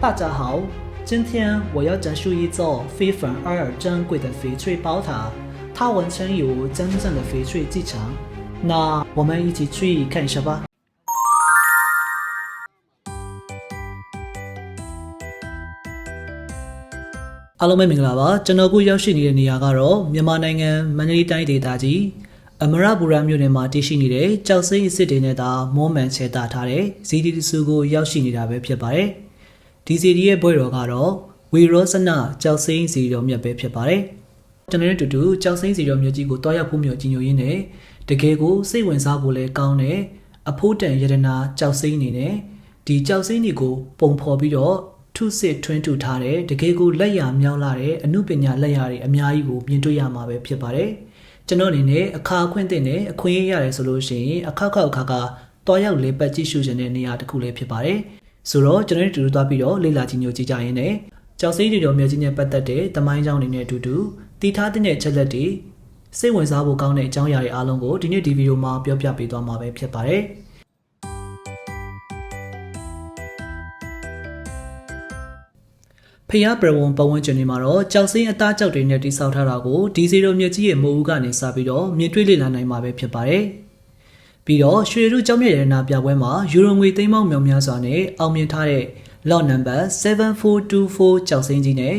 大家好，今天我要讲述一座非凡而珍贵的翡翠宝塔，它完全有真正的翡翠继承。那我们一起去看一下吧。အားလုံးပဲမင်္ဂလာပါကျွန်တော်ခုရောက်ရှိနေတဲ့နေရာကတော့မြန်မာနိုင်ငံမန္တလေးတိုင်းဒေသကြီးအမရပူရမြို့နယ်မှာတည်ရှိနေတဲ့ကြောက်စိမ့်အစ်စ်တွေနဲ့သာမောမှန်ချဲတာထားတဲ့ဇီဒီတဆူကိုရောက်ရှိနေတာပဲဖြစ်ပါတယ် ဒီဇီဒီရဲ့ဘွဲတော်ကတော့ဝီရောစနာကြောက်စိမ့်ဇီတော်မြတ်ပဲဖြစ်ပါတယ်ကျွန်တော်တို့အတူတူကြောက်စိမ့်ဇီတော်မြတ်ကြီးကိုတွားရောက်ဖို့မျိုးကြီးညိုရင်းနဲ့တကယ်ကိုစိတ်ဝင်စားဖို့လည်းကောင်းတဲ့အဖို့တန်ယတနာကြောက်စိမ့်နေနဲ့ဒီကြောက်စိမ့်တွေကိုပုံဖော်ပြီးတော့ထုစစ်ထွင်းထူထားတဲ့တကယ်ကိုလက်ရမြောင်းလာတဲ့အမှုပညာလက်ရတွေအများကြီးကိုမြင်တွေ့ရမှာပဲဖြစ်ပါတယ်။ကျွန်တော်အနေနဲ့အခါအခွင့်တင်နဲ့အခွင့်အရေးရတယ်ဆိုလို့ရှိရင်အခါခောက်အခါကတွားရောက်လေပတ်ကြည့်ရှုခြင်းတဲ့နေရာတစ်ခုလေးဖြစ်ပါတယ်။ ဆိုတော့ကျွန်တော်တို့တူတူတွားပြီးတော့လေ့လာကြည့်ညိုကြည့်ကြရင်းနဲ့ကြောက်စိမ့်တွေတော်မြတ်ကြီးနဲ့ပတ်သက်တဲ့တမိုင်းကြောင်းတွေနဲ့အတူတူတည်ထားတဲ့ချက်လက်တွေစိတ်ဝင်စားဖို့ကောင်းတဲ့အကြောင်းအရာတွေအားလုံးကိုဒီနေ့ဒီဗီဒီယိုမှာပြောပြပေးသွားမှာပဲဖြစ်ပါတယ်။ဖျားပရဝံပဝန်းကျင်တွေမှာတော့ကြောက်စင်းအသားကြောက်တွေနဲ့တိစောက်ထားတာကိုဒီစီရိုမြက်ကြီးရဲ့မိုးဦးကနေစပြီးတော့မြင်တွေ့လေ့လာနိုင်မှာပဲဖြစ်ပါတယ်။ ပြီးတော့ရွှေရုကျောင်းမြရနာပြပွဲမှာယူရိုငွေသိန်းပေါင်းမြောင်များစွာနဲ့အောင်မြင်ထားတဲ့ lot number 7424ကြောက်စင်းကြီးနဲ့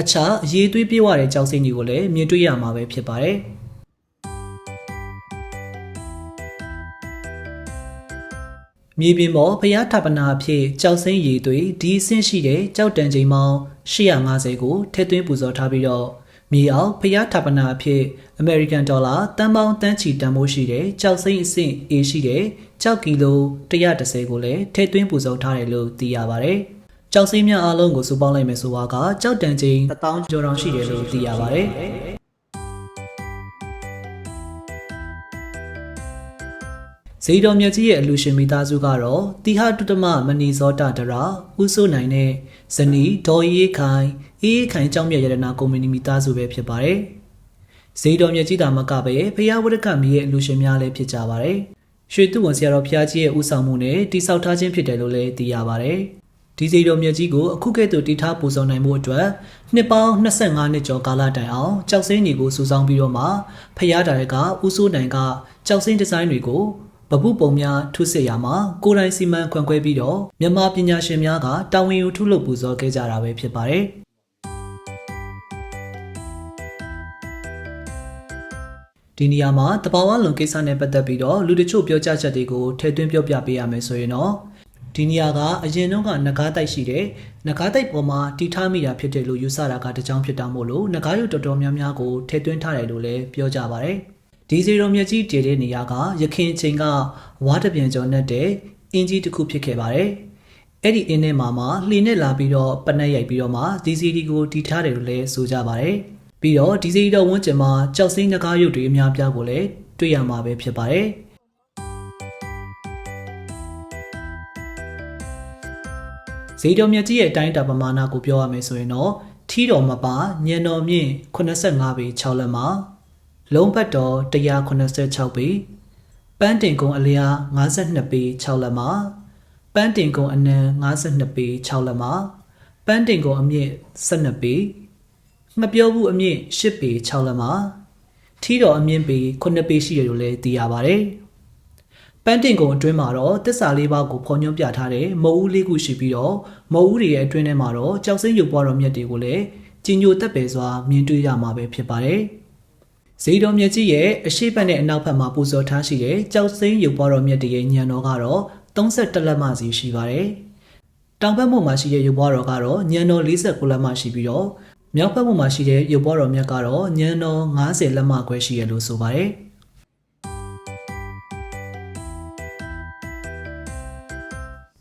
အခြားအရေးသွေးပြေဝတဲ့ကြောက်စင်းတွေကိုလည်းမြင်တွေ့ရမှာပဲဖြစ်ပါတယ်။မြေပြင်ပေါ်ဖျားထပနာအဖြစ်ကြောက်စင်းရည်သွေးဒီအဆင့်ရှိတဲ့ကြောက်တန်ချိန်ပေါင်း850ကိုထည့်သွင်းပူဇော်ထားပြီးတော့ မြေအောင်ဖျားထပနာအဖြစ် American Dollar တန်ပေါင်းတန်းချီတန်ဖိုးရှိတဲ့ကြောက်စိမ့်အဆင့် A ရှိတဲ့ကြောက်ကီလို130ကိုလည်းထည့်သွင်းပူဇော်ထားတယ်လို့သိရပါတယ်။ကြောက်စိမ့်များအားလုံးကိုစုပေါင်းလိုက်မယ်ဆိုပါကကြောက်တန်ချိန်1000ကျော်တောင်ရှိတယ်လို့သိရပါတ ဇေတော်မြတ်ကြီးရဲ့အလူရှင်မိသားစုကတော့တိဟတုတမမဏီဇောတဒရာဥဆိုးနိုင်တဲ့ဇနီးဒေါ်အေးခိုင်အေးခိုင်ကျောင်းမြတ်ရတနာကုမ္ပဏီမိသားစုပဲဖြစ်ပါတယ်။ဇေတော်မြတ်ကြီးတာမကပဲဖျားဝရကမီရဲ့အလူရှင်များလည်းဖြစ်ကြပါတယ်။ရွှေတုဝန်ဆရာတော်ဖျားကြီးရဲ့ဥဆောင်မှုနဲ့တိဆောက်ထားခြင်းဖြစ်တယ်လို့လည်းသိရပါတယ်။ဒီဇေတော်မြတ်ကြီးကိုအခုကဲ့သို့တည်ထားပူဇော်နိုင်မှုအတွက်နှစ်ပေါင်း25နှစ်ကျော်ကာလတိုင်အောင်ကြောက်စင်းတွေကိုစုဆောင်းပြီးတော့မှဖျားတာကဥဆိုးနိုင်ကကြောက်စင်းဒီဇိုင်းတွေကို ဗပုပုံများထုစစ်ရမှာကိုယ်တိုင်စီမံခွင့်ခွဲပြီးတော့မြန်မာပညာရှင်များကတာဝန်ယူထုလုပ်ပူဇော်ခဲ့ကြတာပဲဖြစ်ပါတယ်ဒီနေရာမှာတဘာဝလွန်ကိစ္စနဲ့ပတ်သက်ပြီးတော့လူတချို့ပြောကြချက်တွေကိုထည့်သွင်းပြောပြပေးရမယ်ဆိုရင်တော့ဒီနေရာကအရင်တော့ကငကားတိုက်ရှိတယ်ငကားတိုက်ပေါ်မှာတီထားမိတာဖြစ်တယ်လို့ယူဆတာကတကြောင်ဖြစ်တာမို့လို့ငကားရုပ်တော်တော်များများကိုထည့်သွင်းထားတယ်လို့လည်းပြောကြပါတယ် ဒီစီရောမြက်ကြီးတည်တဲ့နေရာကရခင်ချိန်ကဝါတပြန်ကျော်နဲ့တဲ့အင်းကြီးတစ်ခုဖြစ်ခဲ့ပါတယ်။အဲ့ဒီအင်းထဲမှာမှလှေနဲ့လာပြီးတော့ပနက်ရိုက်ပြီးတော့မှဒီစီဒီကိုတီထားတယ်လို့လည်းဆိုကြပါတယ်။ပြီးတော့ဒီစီဒီတော်ဝန်းကျင်မှာကြောက်စိမ့်ငကားရုပ်တွေအများပြားကိုလည်းတွေ့ရမှာပဲဖြစ်ပါတယ်။ဇေတော်မြတ်ကြီးရဲ့အတိုင်းတာပမာဏကိုပြောရမယ်ဆိုရင်တော့ထီတော်မပါညံတော်မြင့်85ပေ6လက်မှာ လုံးဘတ်တော်186ပေပန်းတင်ကုံအလျား52ပေ6လက်မှာပန်းတင်ကုံအနံ52ပေ6လက်မှာပန်းတင်ကုံအမြင့်12ပေငပြောဘူးအမြင့်10ပေ6လက်မှာထီးတော်အမြင့်ပေ9ပေရှိတယ်လို့လည်းသိရပါတယ်ပန်းတင်ကုံအတွင်းမှာတော့တစ္ဆာလေးပါးကိုဖော်ညွှန်းပြထားတဲ့မုတ်ဦးလေးခုရှိပြီးတော့မုတ်ဦးတွေရဲ့အတွင်းထဲမှာတော့ကြောက်စိမ့်ရုပ်ပွားတော်မြတ်တွေကိုလည်းကျင်ညိုတက်ပယ်စွာမြင်တွေ့ရမှာပဲဖြစ်ပါတယ်။ ဇေတော်မြတ်ကြီးရဲ့အရှိတ်ဘက်နဲ့အနောက်ဘက်မှာပူဇော်ထားရှိတဲ့ကြောက်စိမ့်ရုပ်ပွားတော်မြတ်တရဲ့ညံတော်ကတော့32လက်မှစီရှိပါတယ်။တောင်ဘက်မှုမှာရှိတဲ့ရုပ်ပွားတော်ကတော့ညံတော်49လက်မှရှိပြီးတော့မြောက်ဘက်မှုမှာရှိတဲ့ရုပ်ပွားတော်မြတ်ကတော့ညံတော်90လက်မှခွဲရှိရလို့ဆိုပါတယ်။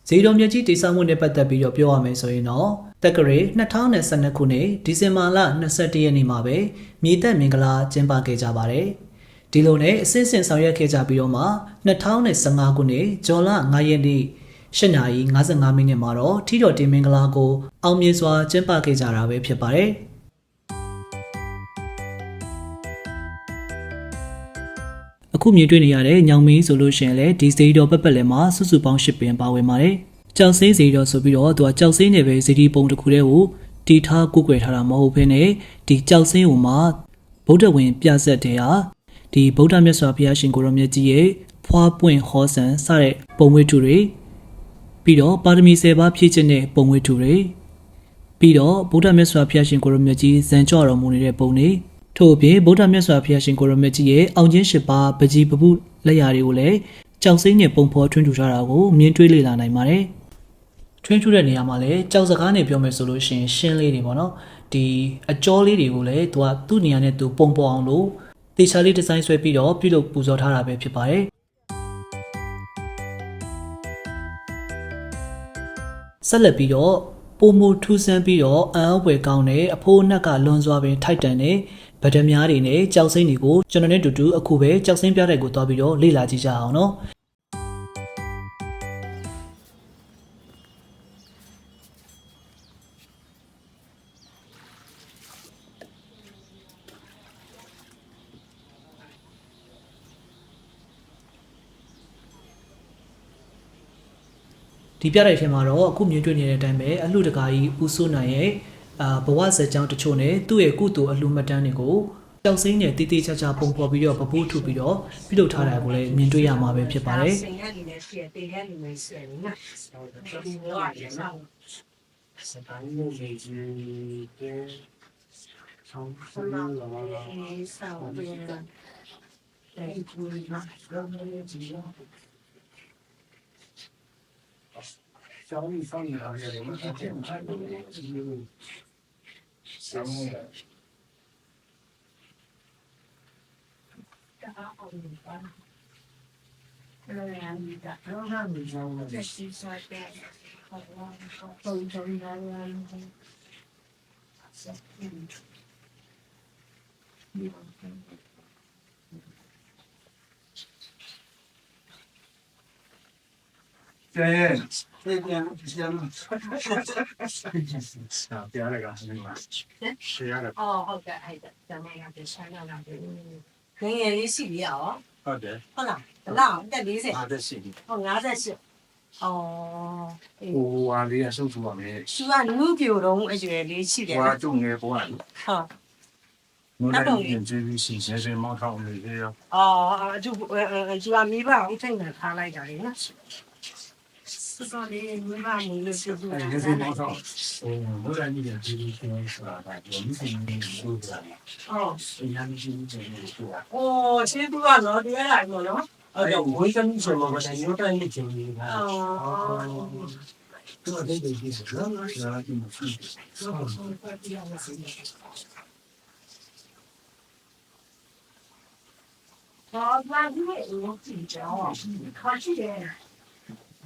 ဇေတော်မြတ်ကြီးတိဆောက်မှုနဲ့ပတ်သက်ပြီးတော့ပြောရမယ်ဆိုရင်တော့ တက္ကရာ2022ခုနှစ်ဒီဇင်ဘာလ21ရက်နေ့မှာပဲမြေသက်မင်္ဂလာကျင်းပခဲ့ကြပါတယ်။ဒီလိုနဲ့အစစ်အစင်ဆောင်ရွက်ခဲ့ကြပြီးတော့မှ2015ခုနှစ်ဇွန်လ9ရက်နေ့8နာရီ55မိနစ်မှာတော့ထီတော်တင်မင်္ဂလာကိုအောင်မြင်စွာကျင်းပခဲ့ကြတာပဲဖြစ်ပါတယ်။အခုမြင်တွေ့နေရတဲ့ညောင်မင်းဆိုလို့ရှိရင်လည်းဒီစတေးတော်ပက်ပက်လည်းမှာစုစုပေါင်း၈ပင်ပါဝင်ပါတယ်။ ကြောက်စင်းစီတော့ဆိုပြီးတော့သူကကြောက်စင်းနေပဲဇီဒီပုံတစ်ခုတည်းကိုတီထားကုတ်ွယ်ထားတာမဟုတ်ဘဲနဲ့ဒီကြောက်စင်းဟိုမှာဗုဒ္ဓဝင်ပြဆက်တဲ့ဟာဒီဗုဒ္ဓမြတ်စွာဘုရားရှင်ကိုရောမြတ်ကြီးရဲ့ဖွားပွင့်ဟောဆန်စတဲ့ပုံဝိတုတွေပြီးတော့ပါရမီ10ပါးဖြည့်ခြင်းတဲ့ပုံဝိတုတွေပြီးတော့ဗုဒ္ဓမြတ်စွာဘုရားရှင်ကိုရောမြတ်ကြီးဇံကြော့တော်မူနေတဲ့ပုံတွေထို့အပြင်ဗုဒ္ဓမြတ်စွာဘုရားရှင်ကိုရောမြတ်ကြီးရဲ့အောင်ချင်း၈ပါးပကြီးပပုလက်ရာတွေကိုလည်းကြောက်စင်းနဲ့ပုံဖော်ထွန်းထူထားတာကိုမြင်တွေ့လေ့လာနိုင်ပါတယ်။ ထွင်းထူးတဲ့နေရာမှာလည်းကြောက်စကားနဲ့ပြောမယ်ဆိုလို့ရှိရင်ရှင်းလေးတွေပေါ့နော်ဒီအကျော်လေးတွေကိုလည်းသူကသူ့နေရာနဲ့သူပုံပေါ်အောင်လို့တေချာလေးဒီဇိုင်းဆွဲပြီးတော့ပြုလုပ်ပူဇော်ထားတာပဲဖြစ်ပါတယ်ဆက်လက်ပြီးတော့ပုံမူထူးဆန်းပြီးတော့အံ့ဩဖွယ်ကောင်းတဲ့အဖိုးအနှက်ကလွန်စွာပင်ထိုက်တန်တဲ့ဗဒမြားတွေနဲ့ကြောက်စိမ့်တွေကိုကျွန်တော်နဲ့တူတူအခုပဲကြောက်စိမ့်ပြတဲ့ကိုတွားပြီးတော့လေ့လာကြည့်ကြအောင်နော် ဒီပြတိုက်ထဲမှာတော့အခုမြင်တွေ့နေတဲ့အတိုင်းပဲအလှတကာကြီးဦးစိုးနိုင်ရဲ့အာဘဝဇက်ကြောင်းတချို့နဲ့သူ့ရဲ့ကုသိုလ်အလှမှတ်တမ်းတွေကိုကြောက်စင်းနဲ့တီးတီးချာချာပုံဖော်ပြီးတော့ပပိုးထုတ်ပြီးတော့ပြုလုပ်ထားတာကိုလည်းမြင်တွေ့ရမှာပဲဖြစ်ပါတယ် စိန်ရနေနဲ့ရှိတယ်တေရနေနဲ့ရှိတယ်နော်ဒီလို ရတယ်နော်စတိုင်းမျိုးကြီးတဲ့ဆောင်းဆဆောမင်းလာလေးဆောင်းပြီးတော့တဲ့ဒီမှာဆောင်းလေးကြီးဆောင်းဆောင်းလာရတယ်မဟုတ်ဘူးဆောင်းဆောင်းတာအောင်ပါလည်းအမြင်တာတော့ဟာမကြောက်ဘူးတက်စီစားတဲ့ဟောပုံပုံလာလာဆက်ပြီးကျန်ရဲ့ပြန်ပြန်ပြန်အာပြန်ရကနေမှာရှေ့ရကအော်ဟုတ်ကဲ့အဲ့ဒါကျွန်တော်ကပြန်ဆိုင်လာတာငငယ်လေးရှိပြီရောဟုတ်တယ်ဟုတ်လားဘလောက်တက်40အားသက်ရှိတယ်ဟော58အော်အေးဟိုဟာလေးအဆုပ်ထူပါမယ်သူကနုပြိုတော့အရွယ်လေးရှိတယ်ဟိုဟာနော်ကျုံငယ်ပေါ်ကဟုတ်နူလိုက်ရင်ကျေးဇူးရှင်ရှင်ရှင်မောင်းထောင်းနေရအော်အကျူအကျူအမိဘအောင် ထိတ်နေထားလိုက်တာလေနော်စစောလေးမိဘမူလို့ပြုစုအဲတာရစင်းမောင်းထောင်းဟိုနူလိုက်ရင်ကျေးဇူးရှင်ဆိုတာကဒီလိုမျိုးနေလို့ဆိုတာအော်အရင်ကကျေးဇူးရှင်လို့ဆိုတာအိုးချေသူကတော့တရားလိုက်မလို့အဲ့တော့ဝိသမှုဆိုတော့မတိုင်းရတိုင်းနေချင်နေတာအော်သူအတဲ့ဒီစကားလားရှာကြည့်မှဖြစ်တယ်အော်ဘာလို့လဲကြည့်ကြအောင်ခါရှိတယ်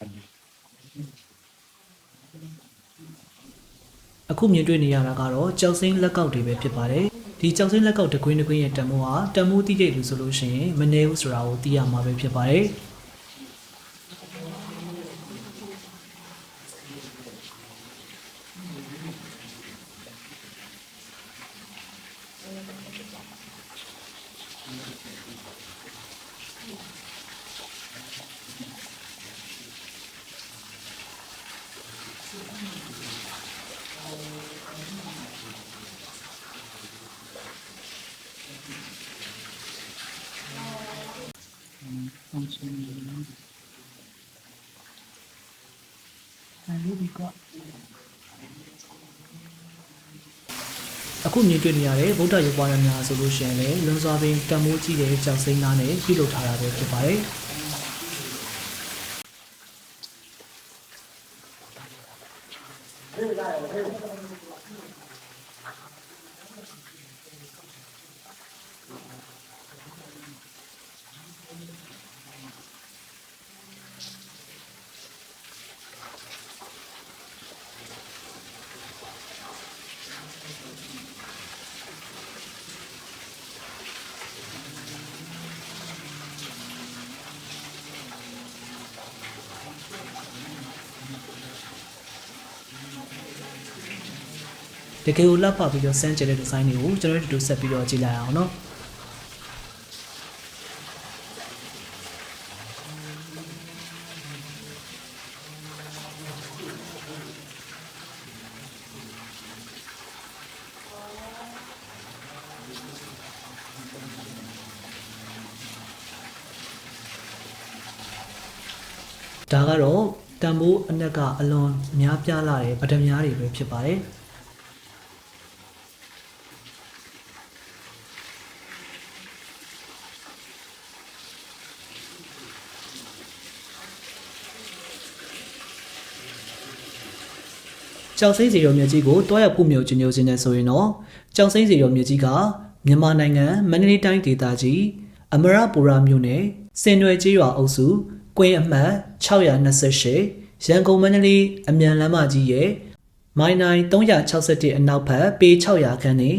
အော်အခုမြင်တွေ့နေရတာကတော့ကြောက်စင်းလက်ကောက်တွေပဲဖြစ်ပါတယ်ဒီကြောက်စင်းလက်ကောက်တကွင်းတကွင်းရဲ့တန်မိုးဟာတန်မိုးတိတဲ့လူဆိုလို့ရှိရင်မနေဘူးဆိုတာကိုသိရမှာပဲဖြစ်ပါတယ် အခုမြင်တွေ့နေရတဲ့ဗုဒ္ဓရုပ်ပွားရများဆိုလို့ရှိရင်လည်းလွန်စွာပင်တန်မိုးကြီးတဲ့ကြောက်စိမ်းသားနဲ့ပြုလုပ်ထားတာပဲဖြစ်ပါတယ်တ ကယ်ကိုလှပပြီးတော့စမ်းကြတဲ့ဒီဇိုင်းတွေကိုကျွန်တော်တို့တို့ဆက်ပြီးတော့ကြည့်လိုက်အောင်နော်ဒါကတော့တန်ဖိုးအနက်ကအလွန်များပြားလာတဲ့ပထမများတွေပဲဖြစ်ပါတယ် ကြောက်စိမ့်စီရောမြကြီးကိုတွားရဖို့မျိုးကျညိုခြင်းနဲ့ဆိုရင်တော့ကြောက်စိမ့်စီရောမြကြီးကမြန်မာနိုင်ငံမန္တလေးတိုင်းဒေသကြီးအမရပူရာမြို့နယ်စင်ရွယ်ကျေးရွာအုပ်စုကွင်းအမှတ်628ရန်ကုန်မန္တလေးအမြန်လမ်းမကြီးရဲ့မိုင်နိုင်361အနောက်ဘက်ပေ600ခန့်နဲ့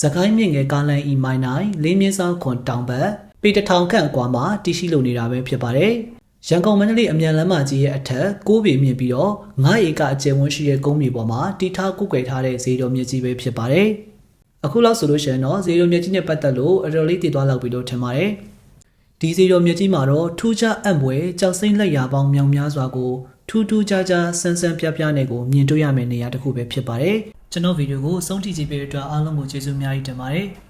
စကိုင်းမြင့်ငယ်ကားလမ်းဤမိုင်နိုင်လေးမြင်းဆောင်ခွန်တောင်ဘက်ပေတစ်ထောင်ခန့်အကွာမှာတည်ရှိလိုနေတာပဲဖြစ်ပါတယ်။ ရန်ကုန်မန္တလေးအမြန်လမ်းမကြီးရဲ့အထက်6ပေမြင့်ပြီးတော့9ဧကအကျယ်ဝန်းရှိတဲ့ကုန်းမြေပေါ်မှာတည်ထားကုတ်ကွယ်ထားတဲ့ဈေးတော်မြင့်ကြီးပဲဖြစ်ပါတယ်။အခုလောက်ဆိုလို့ရှိရင်တော့ဈေးတော်မြင့်ကြီးနဲ့ပတ်သက်လို့အတော်လေးတည်သွားလောက်ပြီလို့ထင်ပါတယ်။ဒီဈေးတော်မြင့်ကြီးမှာတော့ထူးခြားအံ့ဖွယ်ကြောက်စိမ့်လက်ရာပေါင်းမြောင်များစွာကိုထူးထူးခြားခြားဆန်းဆန်းပြပြနဲ့ကိုမြင်တွေ့ရမယ့်နေရာတစ်ခုပဲဖြစ်ပါတယ်။ကျွန်တော်ဗီဒီယိုကိုအဆုံးထိကြည့်ပေးတဲ့အတွက်အားလုံးကိုကျေးဇူးအများကြီးတင်ပါတယ်။